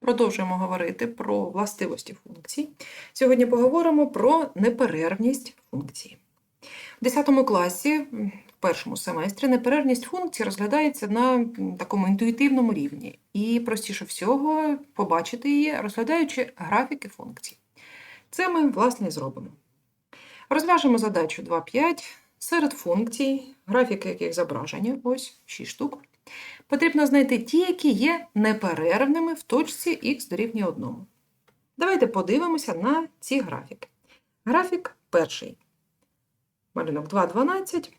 Продовжуємо говорити про властивості функцій. Сьогодні поговоримо про неперервність функції. В 10 класі, в першому семестрі, неперервність функцій розглядається на такому інтуїтивному рівні. І простіше всього побачити її, розглядаючи графіки функцій. Це ми, власне, і зробимо. Розв'яжемо задачу 2.5. Серед функцій, графіки яких зображені, ось 6 штук. Потрібно знайти ті, які є неперервними в точці х дорівнює 1. Давайте подивимося на ці графіки. Графік перший. Малюнок 2.12.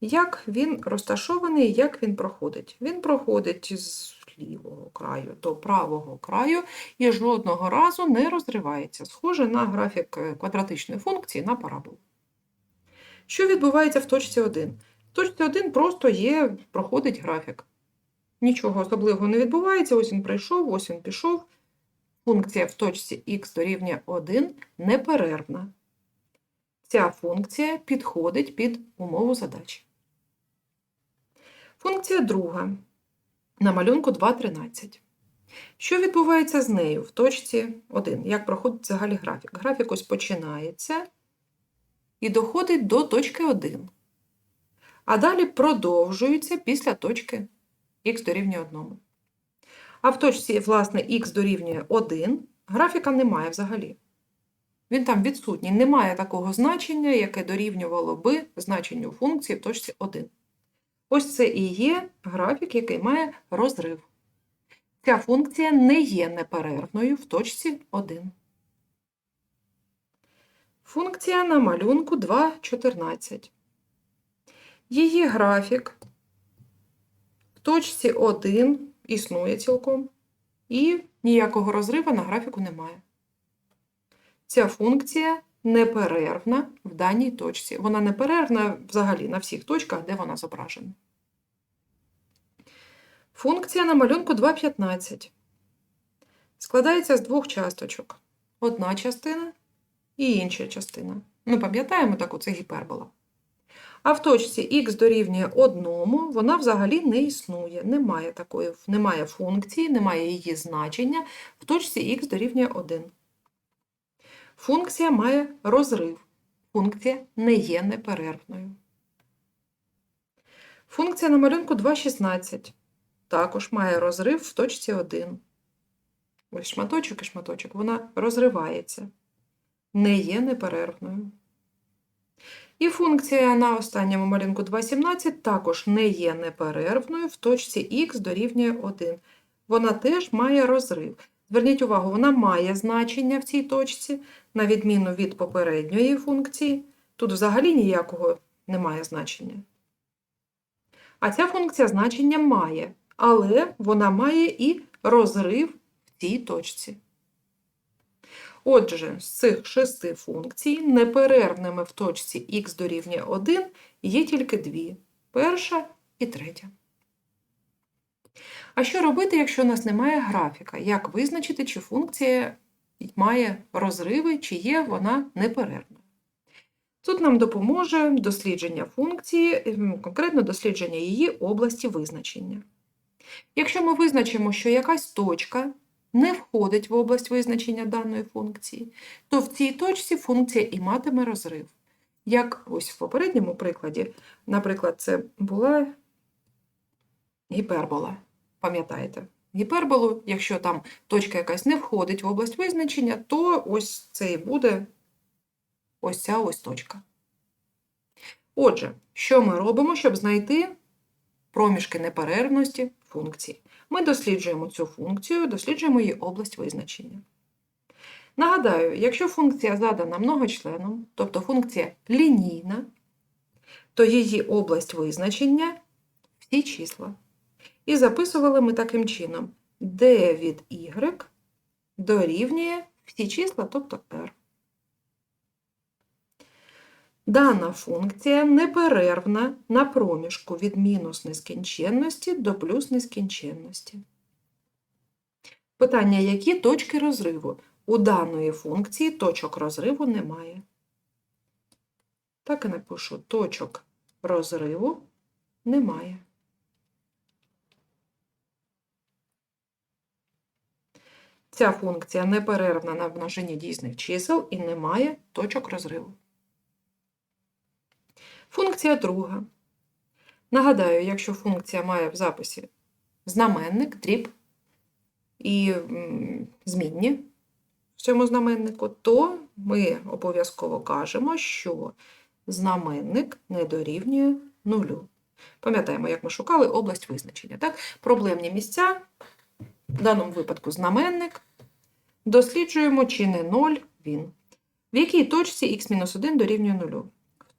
Як він розташований, як він проходить? Він проходить з лівого краю до правого краю і жодного разу не розривається. Схоже на графік квадратичної функції на параболу. Що відбувається в точці 1? В точці 1 просто є, проходить графік. Нічого особливого не відбувається, ось він прийшов, ось він пішов. Функція в точці х дорівнює 1 неперервна. Ця функція підходить під умову задачі. Функція друга на малюнку 2.13. Що відбувається з нею в точці 1? Як проходить взагалі графік? Графік ось починається і доходить до точки 1. А далі продовжується після точки х дорівнює 1. А в точці, власне, х дорівнює 1 графіка немає взагалі. Він там відсутній. Немає такого значення, яке дорівнювало би значенню функції в точці 1. Ось це і є графік, який має розрив. Ця функція не є неперервною в точці 1. Функція на малюнку 2.14. Її графік точці 1 існує цілком, і ніякого розриву на графіку немає. Ця функція неперервна в даній точці. Вона неперервна взагалі на всіх точках, де вона зображена. Функція на малюнку 2.15 складається з двох часточок. Одна частина і інша частина. Ми пам'ятаємо таку, це гіпербола. А в точці х дорівнює 1, вона взагалі не існує. Немає такої, немає функції, немає її значення в точці х дорівнює 1. Функція має розрив. Функція не є неперервною. Функція на малюнку 2.16 також має розрив в точці 1. Ось шматочок і шматочок, вона розривається. Не є неперервною. І функція на останньому малюнку 2.17 також не є неперервною в точці х дорівнює 1. Вона теж має розрив. Зверніть увагу, вона має значення в цій точці, на відміну від попередньої функції. Тут взагалі ніякого немає значення. А ця функція значення має, але вона має і розрив в цій точці. Отже, з цих шести функцій неперервними в точці х дорівнює 1 є тільки дві перша і третя. А що робити, якщо у нас немає графіка? Як визначити, чи функція має розриви, чи є вона неперервною? Тут нам допоможе дослідження функції, ем, конкретно дослідження її області визначення. Якщо ми визначимо, що якась точка не входить в область визначення даної функції, то в цій точці функція і матиме розрив. Як ось в попередньому прикладі, наприклад, це була гіпербола. Пам'ятаєте? Гіперболу, якщо там точка якась не входить в область визначення, то ось це і буде ось ця ось точка. Отже, що ми робимо, щоб знайти проміжки неперервності функції? Ми досліджуємо цю функцію, досліджуємо її область визначення. Нагадаю, якщо функція задана многочленом, тобто функція лінійна, то її область визначення всі числа. І записували ми таким чином d від y дорівнює всі числа, тобто r. Дана функція неперервна на проміжку від мінус нескінченності до плюс нескінченності. Питання, які точки розриву? У даної функції точок розриву немає. Так і напишу точок розриву немає. Ця функція неперервна на множині дійсних чисел і не має точок розриву. Функція друга. Нагадаю, якщо функція має в записі знаменник, дріб і змінні в цьому знаменнику, то ми обов'язково кажемо, що знаменник не дорівнює нулю. Пам'ятаємо, як ми шукали область визначення. Так? Проблемні місця, в даному випадку знаменник, досліджуємо, чи не 0 він. В якій точці х-1 дорівнює 0?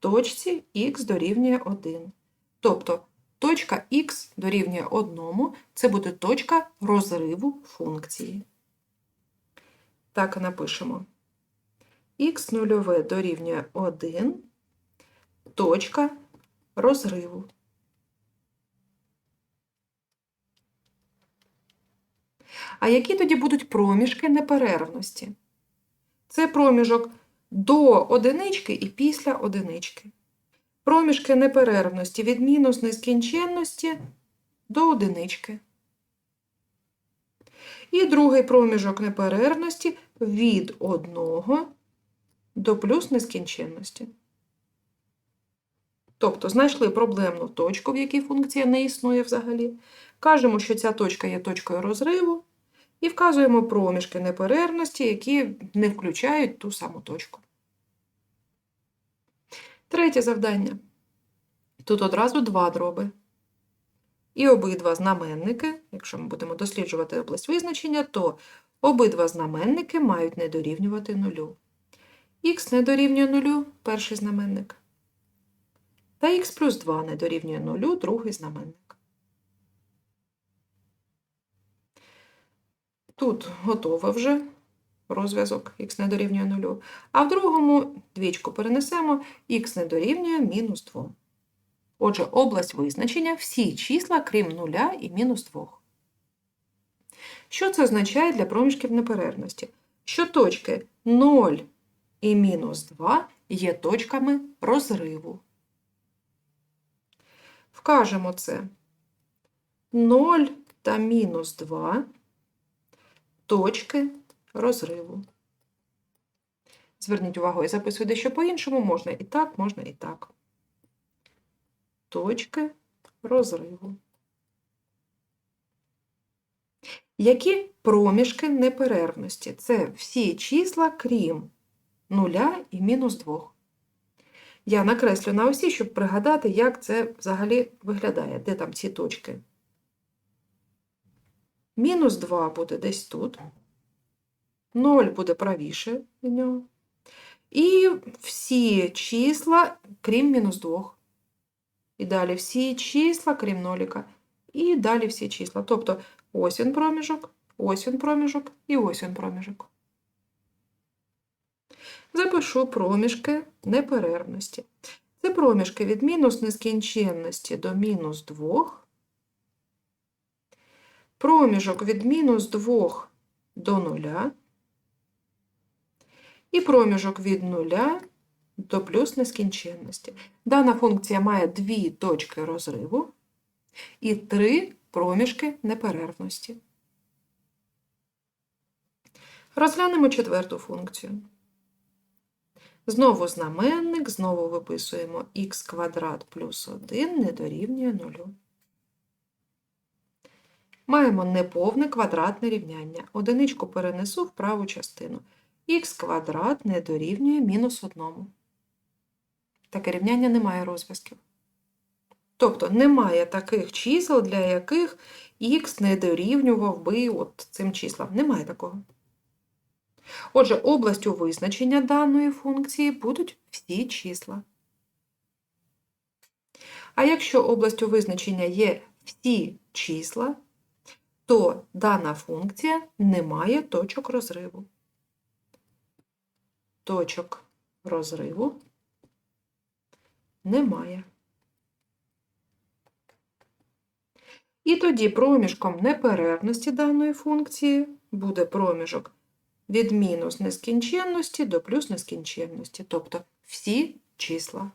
Точці х дорівнює 1. Тобто точка х дорівнює 1 це буде точка розриву функції. Так і напишемо. х нульове дорівнює 1, точка розриву. А які тоді будуть проміжки неперервності? Це проміжок до одинички і після одинички. Проміжки неперервності від мінус нескінченності до одинички. І другий проміжок неперервності від 1 до плюс нескінченності. Тобто знайшли проблемну точку, в якій функція не існує взагалі. Кажемо, що ця точка є точкою розриву, і вказуємо проміжки неперервності, які не включають ту саму точку. Третє завдання. Тут одразу два дроби. І обидва знаменники, якщо ми будемо досліджувати область визначення, то обидва знаменники мають не дорівнювати нулю. Х не дорівнює нулю перший знаменник. Та х плюс 2 не дорівнює нулю другий знаменник. Тут готове вже розв'язок х не дорівнює нулю, а в другому двічку перенесемо х не дорівнює мінус 2. Отже, область визначення всі числа, крім нуля і мінус 2. Що це означає для проміжків неперервності? Що точки 0 і мінус 2 є точками розриву. Вкажемо це 0 та мінус 2 точки розриву. Зверніть увагу, я записую дещо по-іншому, можна і так, можна і так. Точки розриву. Які проміжки неперервності? Це всі числа, крім 0 і мінус 2. Я накреслю на осі, щоб пригадати, як це взагалі виглядає, де там ці точки. Мінус 2 буде десь тут. 0 буде правіше від нього. І всі числа, крім мінус 2. І далі всі числа, крім ноліка. І далі всі числа. Тобто ось він проміжок, ось він проміжок і ось він проміжок. Запишу проміжки неперервності. Це проміжки від мінус нескінченності до мінус 2. Проміжок від мінус 2 до 0. І проміжок від 0 до плюс нескінченності. Дана функція має дві точки розриву і три проміжки неперервності. Розглянемо четверту функцію. Знову знаменник, знову виписуємо х квадрат плюс 1 не дорівнює 0. Маємо неповне квадратне рівняння. Одиничку перенесу в праву частину. Х квадрат не дорівнює мінус 1. Таке рівняння не має розв'язків. Тобто немає таких чисел, для яких х не дорівнював би от цим числам. Немає такого. Отже, областю визначення даної функції будуть всі числа. А якщо областю визначення є всі числа, то дана функція не має точок розриву. Точок розриву немає. І тоді проміжком неперервності даної функції буде проміжок від мінус нескінченності до плюс нескінченності, тобто всі числа.